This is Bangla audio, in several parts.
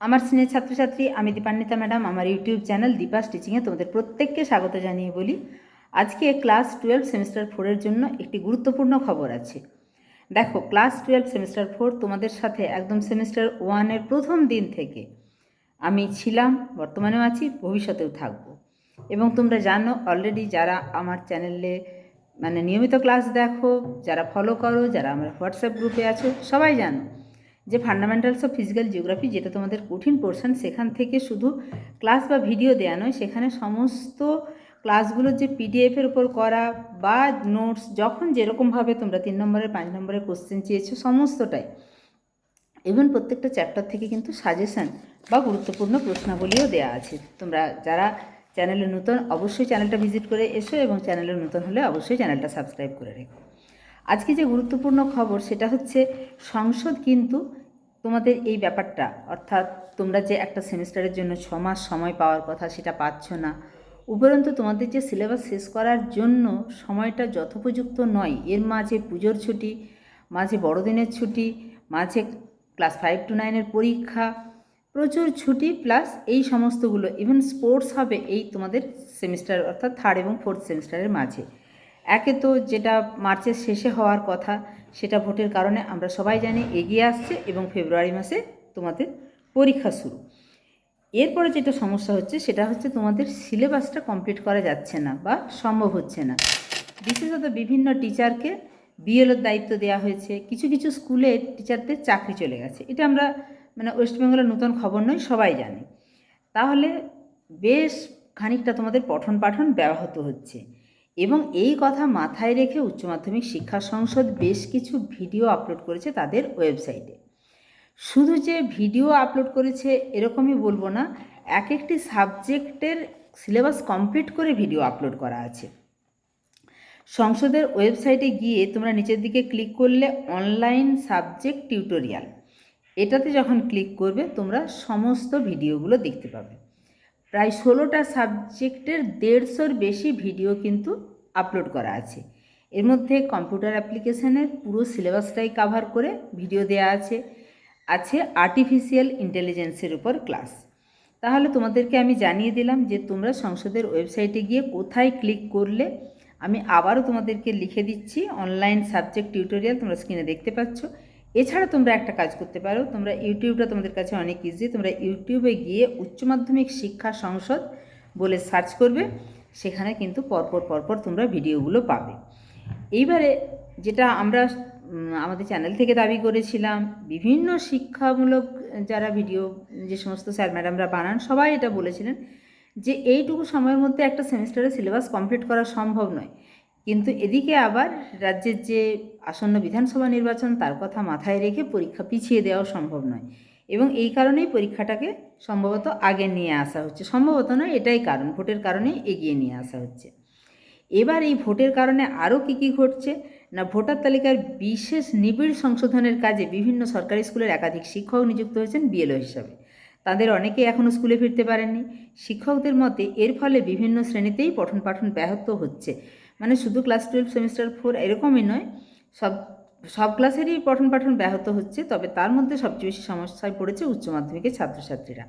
আমার স্নেহের ছাত্রছাত্রী, আমি দীপান্বিতা ম্যাডাম, আমার ইউটিউব চ্যানেল দীপাস টিচিংয়ে তোমাদের প্রত্যেককে স্বাগত জানিয়ে বলি। আজকে ক্লাস টুয়েলভ সেমিস্টার ফোরের জন্য একটি গুরুত্বপূর্ণ খবর আছে। দেখো, ক্লাস টুয়েলভ সেমিস্টার ফোর তোমাদের সাথে একদম সেমিস্টার ওয়ানের প্রথম দিন থেকে আমি ছিলাম, বর্তমানেও আছি, ভবিষ্যতেও থাকব। এবং তোমরা জানো অলরেডি যারা আমার চ্যানেলে মানে নিয়মিত ক্লাস দেখো, যারা ফলো করো, যারা আমার হোয়াটসঅ্যাপ গ্রুপে আছো, সবাই জানো যে ফান্ডামেন্টালস অফ ফিজিক্যাল জিওগ্রাফি যেটা তোমাদের কঠিন পোর্শন সেখান থেকে শুধু ক্লাস বা ভিডিও দেওয়া নয়, সেখানে সমস্ত ক্লাসগুলোর যে পিডিএফের উপর করা বা নোটস যখন যেরকমভাবে তোমরা তিন নম্বরের, পাঁচ নম্বরের কোশ্চেন চেয়েছো, সমস্তটাই। ইভেন প্রত্যেকটা চ্যাপ্টার থেকে কিন্তু সাজেশন বা গুরুত্বপূর্ণ প্রশ্নাবলীও দেওয়া আছে। তোমরা যারা চ্যানেলে নতুন, অবশ্যই চ্যানেলটা ভিজিট করে এসো এবং চ্যানেলে নতুন হলে অবশ্যই চ্যানেলটা সাবস্ক্রাইব করে রেখো। আজকে যে গুরুত্বপূর্ণ খবর সেটা হচ্ছে সংসদ কিন্তু তোমাদের এই ব্যাপারটা, অর্থাৎ তোমরা যে একটা সেমিস্টারের জন্য ছ মাস সময় পাওয়ার কথা সেটা পাচ্ছ না। উপরন্তু তোমাদের যে সিলেবাস শেষ করার জন্য সময়টা যথোপযুক্ত নয়। এর মাঝে পুজোর ছুটি, মাঝে বড়দিনের ছুটি, মাঝে ক্লাস ফাইভ টু নাইনের পরীক্ষা, প্রচুর ছুটি প্লাস এই সমস্তগুলো। ইভেন স্পোর্টস হবে এই তোমাদের সেমিস্টার, অর্থাৎ থার্ড এবং ফোর্থ সেমিস্টারের মাঝে। একে তো যেটা মার্চের শেষে হওয়ার কথা, সেটা ভোটের কারণে আমরা সবাই জানি এগিয়ে আসছে এবং ফেব্রুয়ারি মাসে তোমাদের পরীক্ষা শুরু। এরপরে যেটা সমস্যা হচ্ছে, সেটা হচ্ছে তোমাদের সিলেবাসটা কমপ্লিট করা যাচ্ছে না বা সম্ভব হচ্ছে না। বিশেষত বিভিন্ন টিচারকে বিএলওর দায়িত্ব দেওয়া হয়েছে, কিছু কিছু স্কুলে টিচারদের চাকরি চলে গেছে। এটা আমরা মানে ওয়েস্ট বেঙ্গলের নতুন খবর নয়, সবাই জানে। তাহলে বেশ খানিকটা তোমাদের পঠন পাঠন ব্যাহত হচ্ছে। এবং এই কথা মাথায় রেখে উচ্চ মাধ্যমিক শিক্ষা সংসদ বেশ কিছু ভিডিও আপলোড করেছে তাদের ওয়েবসাইটে। শুধু যে ভিডিও আপলোড করেছে এরকমই বলব না এক একটি সাবজেক্টের সিলেবাস কমপ্লিট করে ভিডিও আপলোড করা আছে। সংসদের ওয়েবসাইটে গিয়ে তোমরা নিচের দিকে ক্লিক করলে অনলাইন সাবজেক্ট টিউটোরিয়াল। এটাতে যখন ক্লিক করবে তোমরা সমস্ত ভিডিওগুলো দেখতে পাবে। প্রায় ষোলোটা সাবজেক্টের দেড়শোর বেশি ভিডিও কিন্তু আপলোড করা আছে। এর মধ্যে কম্পিউটার অ্যাপ্লিকেশনের পুরো সিলেবাসটাই কাভার করে ভিডিও দেওয়া আছে। আছে আর্টিফিশিয়াল ইন্টেলিজেন্সের উপর ক্লাস তাহলে তোমাদেরকে আমি জানিয়ে দিলাম যে তোমরা সংসদের ওয়েবসাইটে গিয়ে কোথায় ক্লিক করলে আমি আবারও তোমাদেরকে লিখে দিচ্ছি। অনলাইন সাবজেক্ট টিউটোরিয়াল তোমরা স্ক্রিনে দেখতে পাচ্ছ। এছাড়া তোমরা একটা কাজ করতে পারো। তোমরা ইউটিউবটা তোমাদের কাছে অনেক ইজি তোমরা ইউটিউবে গিয়ে উচ্চ মাধ্যমিক শিক্ষা সংসদ বলে সার্চ করবে। সেখানে কিন্তু পরপর পরপর তোমরা ভিডিওগুলো পাবে। এইবারে যেটা আমরা আমাদের চ্যানেল থেকে দাবি করেছিলাম, বিভিন্ন শিক্ষামূলক যারা ভিডিও, যে সমস্ত স্যার ম্যাডামরা বানান, সবাই এটা বলেছিলেন যে এইটুকু সময়ের মধ্যে একটা সেমিস্টারের সিলেবাস কমপ্লিট করা সম্ভব নয়। কিন্তু এদিকে আবার রাজ্যের যে আসন্ন বিধানসভা নির্বাচন, তার কথা মাথায় রেখে পরীক্ষা পিছিয়ে দেওয়াও সম্ভব নয়। এবং এই কারণেই পরীক্ষাটাকে সম্ভবত আগে নিয়ে আসা হচ্ছে। সম্ভবত নয়, এটাই কারণ, ভোটের কারণেই এগিয়ে নিয়ে আসা হচ্ছে। এবার এই ভোটের কারণে আরও কী কী ঘটছে? না, ভোটার তালিকার বিশেষ নিবিড় সংশোধনের কাজে বিভিন্ন সরকারি স্কুলের একাধিক শিক্ষক নিযুক্ত হয়েছেন বিএলও হিসাবে। তাদের অনেকেই এখনও স্কুলে ফিরতে পারেননি। শিক্ষকদের মতে, এর ফলে বিভিন্ন শ্রেণীতেই পঠন পাঠন ব্যাহত হচ্ছে। মানে শুধু ক্লাস টুয়েলভ সেমিস্টার ফোর এরকমই নয়, সব সব ক্লাসেরই পঠন পাঠন ব্যাহত হচ্ছে, তবে তার মধ্যে সবচেয়ে বেশি সমস্যায় পড়েছে উচ্চ মাধ্যমিকের ছাত্রছাত্রীরা।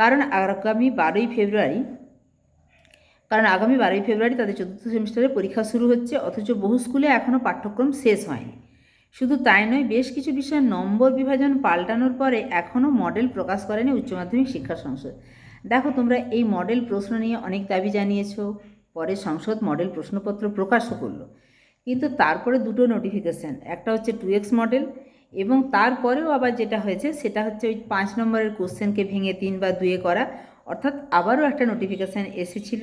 কারণ আগামী বারোই ফেব্রুয়ারি, কারণ আগামী বারোই ফেব্রুয়ারি তাদের চতুর্থ সেমিস্টারের পরীক্ষা শুরু হচ্ছে, অথচ বহু স্কুলে এখনও পাঠ্যক্রম শেষ হয়নি। শুধু তাই নয়, বেশ কিছু বিষয়ে নম্বর বিভাজন পাল্টানোর পরে এখনও মডেল প্রকাশ করেনি উচ্চ মাধ্যমিক শিক্ষা সংসদ। দেখো, তোমরা এই মডেল প্রশ্ন নিয়ে অনেক দাবি জানিয়েছো, পরে সংসদ মডেল প্রশ্নপত্র প্রকাশও করল। কিন্তু তারপরে দুটো নোটিফিকেশান একটা হচ্ছে টু এক্স মডেল এবং তারপরেও আবার যেটা হয়েছে সেটা হচ্ছে ওই পাঁচ নম্বরের কোশ্চেনকে ভেঙে তিন বা দুয়ে করা। অর্থাৎ আবারও একটা নোটিফিকেশান এসেছিল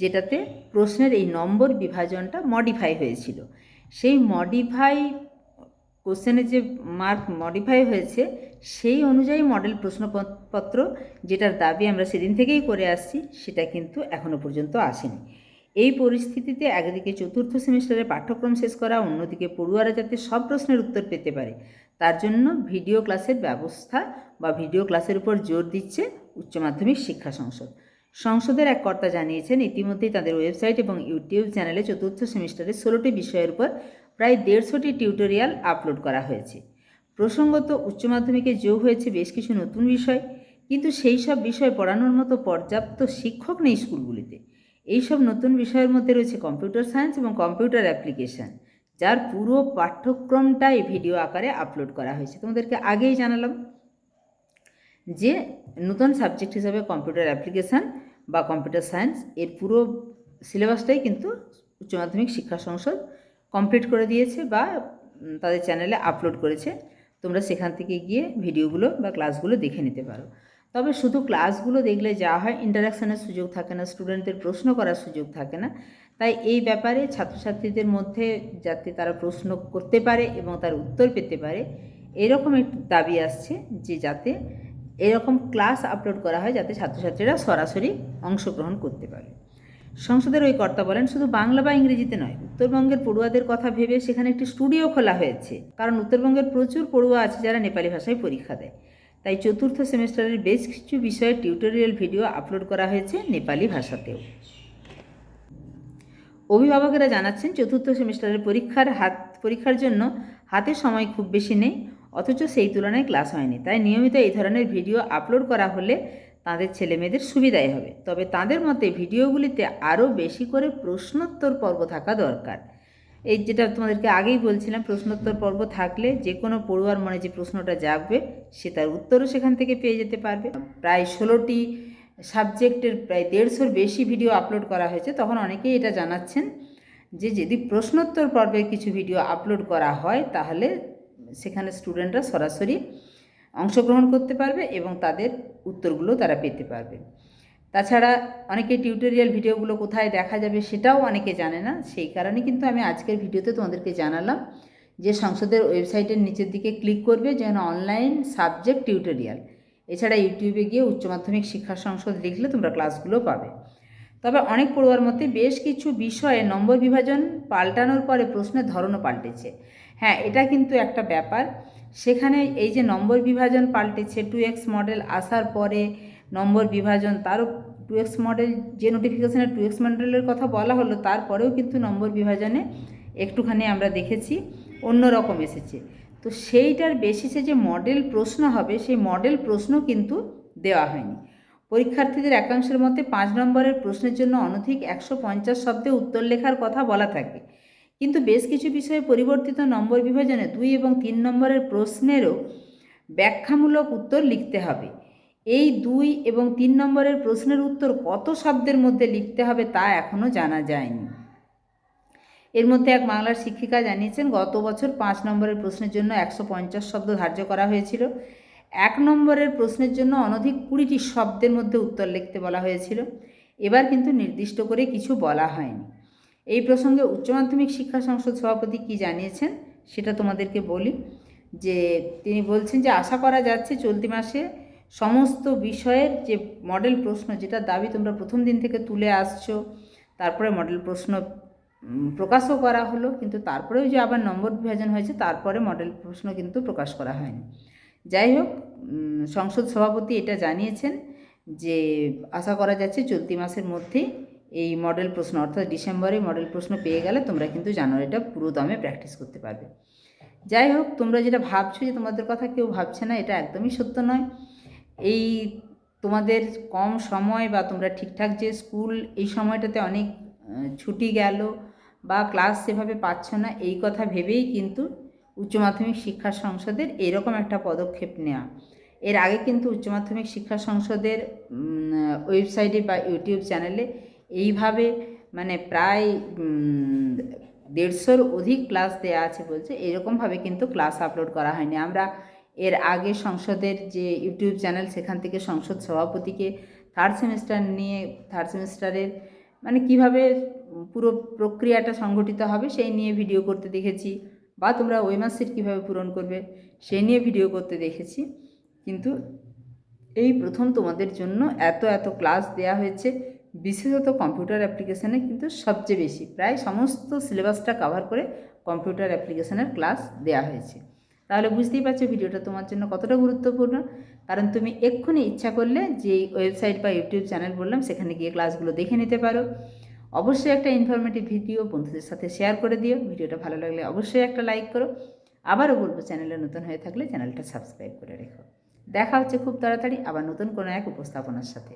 যেটাতে প্রশ্নের এই নম্বর বিভাজনটা মডিফাই হয়েছিল। সেই মডিফাই কোশ্চেনের যে মার্ক মডিফাই হয়েছে, সেই অনুযায়ী মডেল প্রশ্নপত্র যেটার দাবি আমরা সেদিন থেকেই করে আসছি, সেটা কিন্তু এখনও পর্যন্ত আসেনি। এই পরিস্থিতিতে একদিকে চতুর্থ সেমিস্টারের পাঠ্যক্রম শেষ করা, অন্যদিকে পড়ুয়ারা যাতে সব প্রশ্নের উত্তর পেতে পারে। তার জন্য ভিডিও ক্লাসের ব্যবস্থা বা ভিডিও ক্লাসের উপর জোর দিচ্ছে উচ্চ মাধ্যমিক শিক্ষা সংসদ। সংসদের এক কর্তা জানিয়েছেন, ইতিমধ্যেই তাদের ওয়েবসাইট এবং ইউটিউব চ্যানেলে চতুর্থ সেমিস্টারের ষোলোটি বিষয়ের উপর প্রায় দেড়শোটি টিউটোরিয়াল আপলোড করা হয়েছে। প্রসঙ্গত, উচ্চ মাধ্যমিকে যোগ হয়েছে বেশ কিছু নতুন বিষয়, কিন্তু সেই সব বিষয় পড়ানোর মতো পর্যাপ্ত শিক্ষক নেই স্কুলগুলিতে। এইসব নতুন বিষয়ের মধ্যে রয়েছে কম্পিউটার সায়েন্স এবং কম্পিউটার অ্যাপ্লিকেশান যার পুরো পাঠ্যক্রমটাই ভিডিও আকারে আপলোড করা হয়েছে। তোমাদেরকে আগেই জানালাম যে নতুন সাবজেক্ট হিসাবে কম্পিউটার অ্যাপ্লিকেশান বা কম্পিউটার সায়েন্স এর পুরো সিলেবাসটাই কিন্তু উচ্চ মাধ্যমিক শিক্ষা সংসদ কমপ্লিট করে দিয়েছে বা তাদের চ্যানেলে আপলোড করেছে। তোমরা সেখান থেকে গিয়ে ভিডিওগুলো বা ক্লাসগুলো দেখে নিতে পারো। তবে শুধু ক্লাসগুলো দেখলে যা হয় ইন্টারাকশানের সুযোগ থাকে না স্টুডেন্টদের প্রশ্ন করার সুযোগ থাকে না। তাই এই ব্যাপারে ছাত্রছাত্রীদের মধ্যে যাতে তারা প্রশ্ন করতে পারে এবং তার উত্তর পেতে পারে, এরকম একটি দাবি আসছে যে যাতে এরকম ক্লাস আপলোড করা হয় যাতে ছাত্রছাত্রীরা সরাসরি অংশগ্রহণ করতে পারে। সংসদের ওই কর্তা বলেন, শুধু বাংলা বা ইংরেজিতে নয়, উত্তরবঙ্গের পড়ুয়াদের কথা ভেবে সেখানে একটি স্টুডিও খোলা হয়েছে। কারণ উত্তরবঙ্গের প্রচুর পড়ুয়া আছে যারা নেপালি ভাষায় পরীক্ষা দেয়। তাই চতুর্থ সেমিস্টারের বেশ কিছু বিষয়ে টিউটোরিয়াল ভিডিও আপলোড করা হয়েছে নেপালি ভাষাতেও। অভিভাবকেরা জানাচ্ছেন, চতুর্থ সেমিস্টারের পরীক্ষার হাত, পরীক্ষার জন্য হাতে সময় খুব বেশি নেই, অথচ সেই তুলনায় ক্লাস হয়নি। তাই নিয়মিত এই ধরনের ভিডিও আপলোড করা হলে তাদের ছেলেমেয়েদের সুবিধাই হবে। তবে তাদের মতে, ভিডিওগুলিতে আরও বেশি করে প্রশ্নোত্তর পর্ব থাকা দরকার। এই যেটা তোমাদেরকে আগেই বলছিলাম, প্রশ্নোত্তর পর্ব থাকলে যে কোনো পড়ুয়ার মনে যে প্রশ্নটা জাগবে, সে তার উত্তরও সেখান থেকে পেয়ে যেতে পারবে। প্রায় ষোলোটি সাবজেক্টের প্রায় দেড়শোর বেশি ভিডিও আপলোড করা হয়েছে। তখন অনেকেই এটা জানাচ্ছেন যে, যদি প্রশ্নোত্তর পর্বের কিছু ভিডিও আপলোড করা হয়, তাহলে সেখানে স্টুডেন্টরা সরাসরি অংশগ্রহণ করতে পারবে এবং তাদের উত্তরগুলো তারা পেতে পারবে। তাছাড়া অনেকে টিউটোরিয়াল ভিডিওগুলো কোথায় দেখা যাবে সেটাও অনেকে জানে না, সেই কারণে কিন্তু আমি আজকের ভিডিওতে তোমাদেরকে জানালাম যে সংসদের ওয়েবসাইটের নিচের দিকে ক্লিক করবে যেন অনলাইন সাবজেক্ট টিউটোরিয়াল এছাড়া ইউটিউবে গিয়ে উচ্চ মাধ্যমিক শিক্ষা সংসদ লিখলে তোমরা ক্লাসগুলো পাবে। তবে অনেক পড়ুয়ার মধ্যে বেশ কিছু বিষয়ে নম্বর বিভাজন পাল্টানোর পরে প্রশ্নের ধরনও পাল্টেছে। হ্যাঁ এটা কিন্তু একটা ব্যাপার। সেখানে এই যে নম্বর বিভাজন পাল্টেছে টু এক্স মডেল আসার পরে নম্বর বিভাজন তারও টু এক্স মডেল, যে নোটিফিকেশানে টু এক্স মডেলের কথা বলা হলো, তারপরেও কিন্তু নম্বর বিভাজনে একটুখানি আমরা দেখেছি, অন্য রকম এসেছে। তো সেইটার বেসিসে যে মডেল প্রশ্ন হবে, সেই মডেল প্রশ্ন কিন্তু দেওয়া হয়নি। পরীক্ষার্থীদের একাংশের মতে পাঁচ নম্বরের প্রশ্নের জন্য অনধিক একশো পঞ্চাশ শব্দে উত্তর লেখার কথা বলা থাকে। কিন্তু বেশ কিছু বিষয়ে পরিবর্তিত নম্বর বিভাজনে দুই এবং তিন নম্বরের প্রশ্নেরও ব্যাখ্যামূলক উত্তর লিখতে হবে। এই দুই এবং তিন নম্বরের প্রশ্নের উত্তর কত শব্দের মধ্যে লিখতে হবে তা এখনও জানা যায়নি। এর মধ্যে এক বাংলার শিক্ষিকা জানিয়েছেন, গত বছর পাঁচ নম্বরের প্রশ্নের জন্য একশো পঞ্চাশ শব্দ ধার্য করা হয়েছিল। এক নম্বরের প্রশ্নের জন্য অনধিক কুড়িটি শব্দের মধ্যে উত্তর লিখতে বলা হয়েছিল। এবার কিন্তু নির্দিষ্ট করে কিছু বলা হয়নি। এই প্রসঙ্গে উচ্চ মাধ্যমিক শিক্ষা সংসদ সভাপতি কি জানিয়েছেন সেটা তোমাদেরকে বলি যে, তিনি বলছেন যে আশা করা যাচ্ছে চলতি মাসে সমস্ত বিষয়ের যে মডেল প্রশ্ন, যেটা দাবি তোমরা প্রথম দিন থেকে তুলে আসছো, তারপরে মডেল প্রশ্ন প্রকাশও করা হলো, কিন্তু তারপরেও যে আবার নম্বর বিভাজন হয়েছে, তারপরে মডেল প্রশ্ন কিন্তু প্রকাশ করা হয়নি। যাই হোক সংসদ সভাপতি এটা জানিয়েছেন যে আশা করা যাচ্ছে চলতি মাসের মধ্যেই এই মডেল প্রশ্ন, অর্থাৎ ডিসেম্বরে মডেল প্রশ্ন পেয়ে গেলে তোমরা কিন্তু জানুয়ারিটা পুরো দমে প্র্যাকটিস করতে পারবে। যাই হোক, তোমরা যেটা ভাবছ যে তোমাদের কথা কেউ ভাবছে না, এটা একদমই সত্য নয়। এই তোমাদের কম সময় বা তোমরা ঠিকঠাক যে স্কুল এই সময়টাতে অনেক ছুটি গেল বা ক্লাস সেভাবে পাচ্ছ না, এই কথা ভেবেই কিন্তু উচ্চ মাধ্যমিক শিক্ষা সংসদের এরকম একটা পদক্ষেপ নেওয়া এর আগে কিন্তু উচ্চ মাধ্যমিক শিক্ষা সংসদের ওয়েবসাইটে বা ইউটিউব চ্যানেলে এইভাবে মানে প্রায় দেড়শোর অধিক ক্লাস দেওয়া আছে বলছে, এরকমভাবে কিন্তু ক্লাস আপলোড করা হয়নি। আমরা এর আগে সংসদের যে ইউটিউব চ্যানেল, সেখান থেকে সংসদ সভাপতিকে থার্ড সেমিস্টার নিয়ে থার্ড সেমিস্টারের মানে কীভাবে পুরো প্রক্রিয়াটা সংগঠিত হবে সেই নিয়ে ভিডিও করতে দেখেছি বা তোমরা ওয়েমার সিট কীভাবে পূরণ করবে সেই নিয়ে ভিডিও করতে দেখেছি। কিন্তু এই প্রথম তোমাদের জন্য এত এত ক্লাস দেয়া হয়েছে, বিশেষত কম্পিউটার অ্যাপ্লিকেশানে কিন্তু সবচেয়ে বেশি। প্রায় সমস্ত সিলেবাসটা কভার করে কম্পিউটার অ্যাপ্লিকেশানের ক্লাস দেয়া হয়েছে। তাহলে বুঝতেই পারছ ভিডিওটা তোমার জন্য কতটা গুরুত্বপূর্ণ। কারণ তুমি এক্ষুনি ইচ্ছা করলে যে ওয়েবসাইট বা ইউটিউব চ্যানেল বললাম, সেখানে গিয়ে ক্লাসগুলো দেখে নিতে পারো। অবশ্যই একটা ইনফরমেটিভ ভিডিও বন্ধুদের সাথে শেয়ার করে দিও। ভিডিওটা ভালো লাগলে অবশ্যই একটা লাইক করো। আবারও বলব চ্যানেলে নতুন হয়ে থাকলে চ্যানেলটা সাবস্ক্রাইব করে রেখো। দেখা হচ্ছে খুব তাড়াতাড়ি আবার নতুন কোনো এক উপস্থাপনার সাথে।